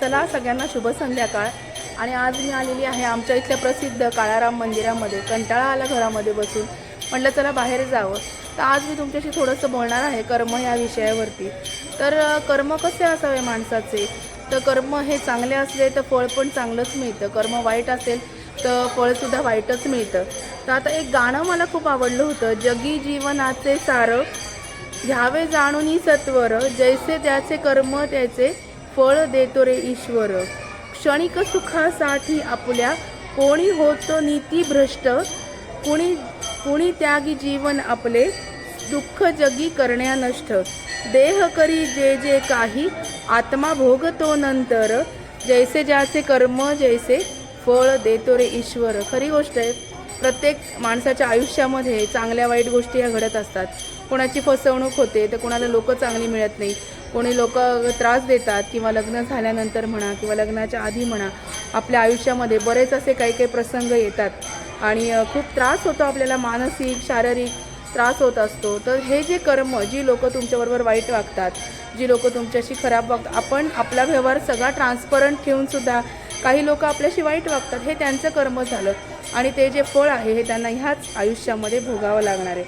चला सगळ्यांना शुभ संध्याकाळ. आणि आज मी आलेली आहे आमच्या इथल्या प्रसिद्ध काळाराम मंदिरामध्ये. कंटाळा आला घरामध्ये बसून. म्हटलं चला बाहेर जावं. तर आज मी तुमच्याशी थोडंसं बोलणार आहे कर्म या विषयावरती. तर कर्म कसे असावे माणसाचे? तर कर्म हे चांगले असले तर फळ पण चांगलंच मिळतं. कर्म वाईट असेल तर फळसुद्धा वाईटच मिळतं. तर आता एक गाणं मला खूप आवडलं होतं. जगी जीवनाचे सार घ्यावे जाणून सत्वर. जैसे त्याचे कर्म त्याचे फळ देतो रे ईश्वर. क्षणिक सुखासाठी आपल्या कोणी होतो नीती भ्रष्ट कुणी कुणी त्यागी जीवन आपले दुःख जगी करण्या नष्ट. देह करी जे जे काही आत्मा भोगतो नंतर जैसे ज्याचे कर्म जैसे फळ देतो रे ईश्वर. खरी गोष्ट आहे प्रत्येक माणसाच्या आयुष्यामध्ये चांगल्या वाईट गोष्टी ह्या घडत असतात. कोणाची फसवणूक होते तर कोणाला लोक चांगली मिळत नाही कोणी लोक त्रास देतात किंवा लग्न झाल्यानंतर म्हणा किंवा लग्नाच्या आधी म्हणा आपल्या आयुष्यामध्ये बरेच असे काही काही प्रसंग येतात. आणि खूप त्रास होतो आपल्याला मानसिक शारीरिक त्रास होत असतो. तर हे जे कर्म जी लोक तुमच्याबरोबर वाईट वागतात जी लोक तुमच्याशी खराब वागतात आपण आपला व्यवहार सगळा ट्रान्सपरंट ठेवूनसुद्धा काही लोक आपल्याशी वाईट वागतात हे त्यांचं कर्म झालं. आणि ते जे फळ आहे हे त्यांना ह्याच आयुष्यामध्ये भोगावं लागणार आहे.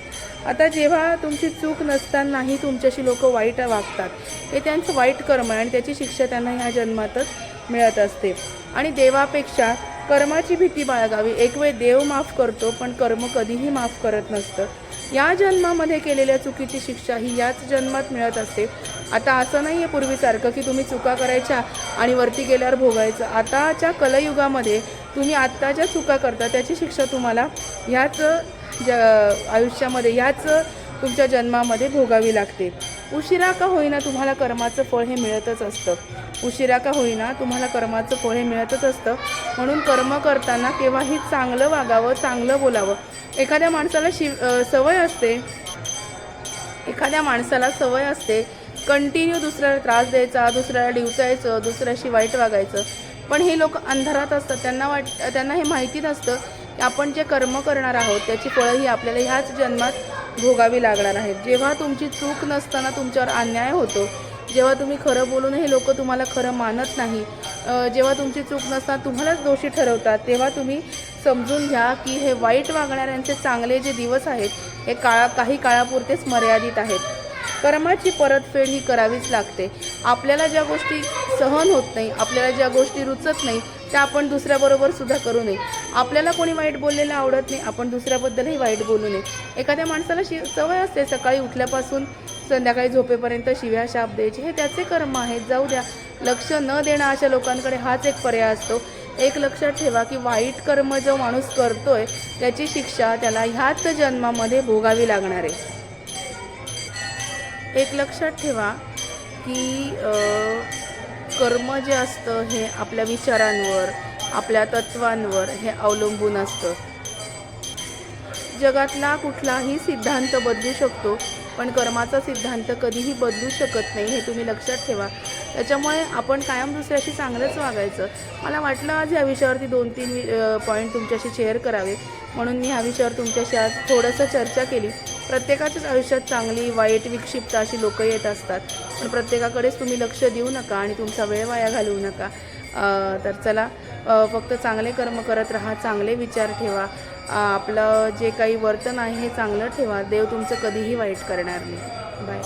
आता जेव्हा तुमची चूक नसतानाही तुमच्याशी लोक वाईट वागतात हे त्यांचं वाईट कर्म आहे आणि त्याची शिक्षा त्यांना ह्या जन्मातच मिळत असते. आणि देवापेक्षा कर्माची भीती बाळगावी एक वेळ देव माफ करतो पण कर्म कधीही माफ करत नसतं. या जन्मामध्ये केलेल्या चुकीची शिक्षा ही याच जन्मात मिळत असते. आता असं नाही आहे पूर्वीसारखं की तुम्ही चुका करायच्या आणि वरती गेल्यावर भोगायचं. आताच्या कलयुगामध्ये तुम्ही आत्ता ज्या चुका करता त्याची शिक्षा तुम्हाला ह्याच ज आयुष्यामध्ये ह्याच तुमच्या जन्मामध्ये भोगावी लागते. उशिरा का होईना तुम्हाला कर्माचं फळ हे मिळतच असतं. उशिरा का होईना तुम्हाला कर्माचं फळ हे मिळतच असतं. म्हणून कर्म करताना केव्हाही चांगलं वागावं चांगलं बोलावं. एखाद्या माणसाला शिव सवय असते. एखाद्या माणसाला सवय असते. कंटिन्यू दुसऱ्याला त्रास द्यायचा दुसऱ्याला डिवचायचं दुसऱ्याशी वाईट वागायचं. पण हे लोक अंधारात असतात. त्यांना वाट त्यांना हे माहिती नसतं की आपण जे कर्म करणार आहोत त्याची फळं ही आपल्याला ह्याच जन्मात भोगावी लागणार आहेत. जेव्हा तुमची चूक नसताना तुमच्यावर अन्याय होतो जेव्हा तुम्ही खरं बोलून हे लोक तुम्हाला खरं मानत नाही जेव्हा तुमची चूक नसताना तुम्हालाच दोषी ठरवतात तेव्हा तुम्ही समजून घ्या की हे वाईट वागणाऱ्यांचे चांगले जे दिवस आहेत हे काळा काही काळापुरतेच मर्यादित आहेत. कर्माची परतफेड ही करावीच लागते. आपल्याला ज्या गोष्टी सहन होत नाही आपल्याला ज्या गोष्टी रुचत नाही त्या आपण दुसऱ्याबरोबर सुद्धा करू नये. आपल्याला कोणी वाईट बोललेलं आवडत नाही आपण दुसऱ्याबद्दलही वाईट बोलू नये. एखाद्या माणसाला शि सवय असते सकाळी उठल्यापासून संध्याकाळी झोपेपर्यंत शिव्या शाप द्यायचे. हे त्याचे कर्म आहेत. जाऊ द्या. लक्ष न देणं अशा लोकांकडे हाच एक पर्याय असतो. एक लक्षात ठेवा की वाईट कर्म जो माणूस करतोय त्याची शिक्षा त्याला ह्याच जन्मामध्ये भोगावी लागणार आहे. एक लक्षात ठेवा की कर्म जे असतं हे आपल्या विचारांवर आपल्या तत्वांवर हे अवलंबून असतं. जगातला कुठलाही सिद्धांत बदलू शकतो पण कर्माचा सिद्धांत कधीही बदलू शकत नाही हे तुम्ही लक्षात ठेवा. त्याच्यामुळे आपण कायम दुसऱ्याशी चांगलंच वागायचं. मला वाटलं आज ह्या विषयावरती दोन तीन पॉईंट तुमच्याशी शेअर करावे. म्हणून मी ह्या विषयावर तुमच्याशी आज थोडंसं चर्चा केली. प्रत्येकाच्याच आयुष्यात चांगली वाईट विक्षिप्त अशी लोकं येत असतात. पण प्रत्येकाकडेच तुम्ही लक्ष देऊ नका आणि तुमचा वेळ वाया घालवू नका. तर चला फक्त चांगले कर्म करत राहा चांगले विचार ठेवा. आपलं जे काही वर्तन आहे हे चांगलं ठेवा. देव तुमचं कधीही वाईट करणार नाही. बाय